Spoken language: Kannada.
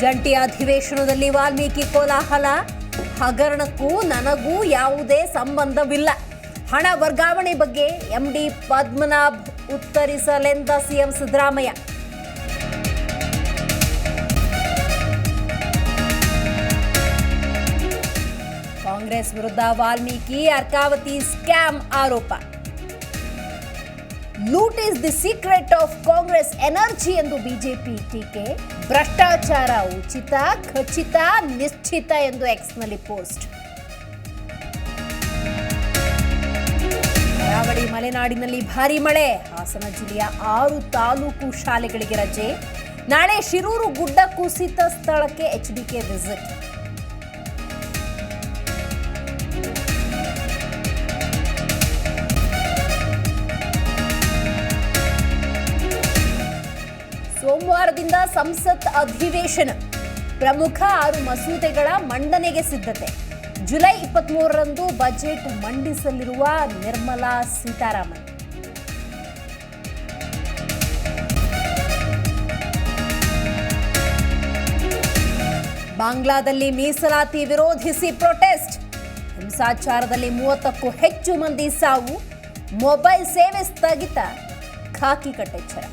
ಜಂಟಿ ಅಧಿವೇಶನದಲ್ಲಿ ವಾಲ್ಮೀಕಿ ಕೋಲಾಹಲ. ಹಗರಣಕ್ಕೂ ನನಗೂ ಯಾವುದೇ ಸಂಬಂಧವಿಲ್ಲ. ಹಣ ವರ್ಗಾವಣೆ ಬಗ್ಗೆ ಎಂಡಿ ಪದ್ಮನಾಭ್ ಉತ್ತರಿಸಲೆಂದ ಸಿಎಂ ಸಿದ್ದರಾಮಯ್ಯ. ಕಾಂಗ್ರೆಸ್ ವಿರುದ್ಧ ವಾಲ್ಮೀಕಿ ಅರ್ಕಾವತಿ ಸ್ಕ್ಯಾಮ್ ಆರೋಪ. Loot is the secret of Congress energy ಎಂದು ಬಿಜೆಪಿ ಟೀಕೆ. ಭ್ರಷ್ಟಾಚಾರ ಉಚಿತ, ಖಚಿತ, ನಿಶ್ಚಿತ ಎಂದು ಎಕ್ಸ್ನಲ್ಲಿ ಪೋಸ್ಟ್. ಕರಾವಳಿ ಮಲೆನಾಡಿನಲ್ಲಿ ಭಾರಿ ಮಳೆ. ಹಾಸನ ಜಿಲ್ಲೆಯ ಆರು ತಾಲೂಕು ಶಾಲೆಗಳಿಗೆ ರಜೆ. ನಾಳೆ ಶಿರೂರು ಗುಡ್ಡ ಕುಸಿತ ಸ್ಥಳಕ್ಕೆ ಎಚ್ಡಿಕೆ ವಿಸಿಟ್ ಸೋಮವಾರದಿಂದ ಸಂಸತ್ ಅಧಿವೇಶನ. ಪ್ರಮುಖ ಆರು ಮಸೂದೆಗಳ ಮಂಡನೆಗೆ ಸಿದ್ಧತೆ. ಜುಲೈ ಇಪ್ಪತ್ಮೂರರಂದು ಬಜೆಟ್ ಮಂಡಿಸಲಿರುವ ನಿರ್ಮಲಾ ಸೀತಾರಾಮನ್. ಬಾಂಗ್ಲಾದಲ್ಲಿ ಮೀಸಲಾತಿ ವಿರೋಧಿಸಿ ಪ್ರೊಟೆಸ್ಟ್. ಹಿಂಸಾಚಾರದಲ್ಲಿ ಮೂವತ್ತಕ್ಕೂ ಹೆಚ್ಚು ಮಂದಿ ಸಾವು. ಮೊಬೈಲ್ ಸೇವೆ ಸ್ಥಗಿತ. ಖಾಕಿ ಕಟ್ಟೆಚ್ಚರ.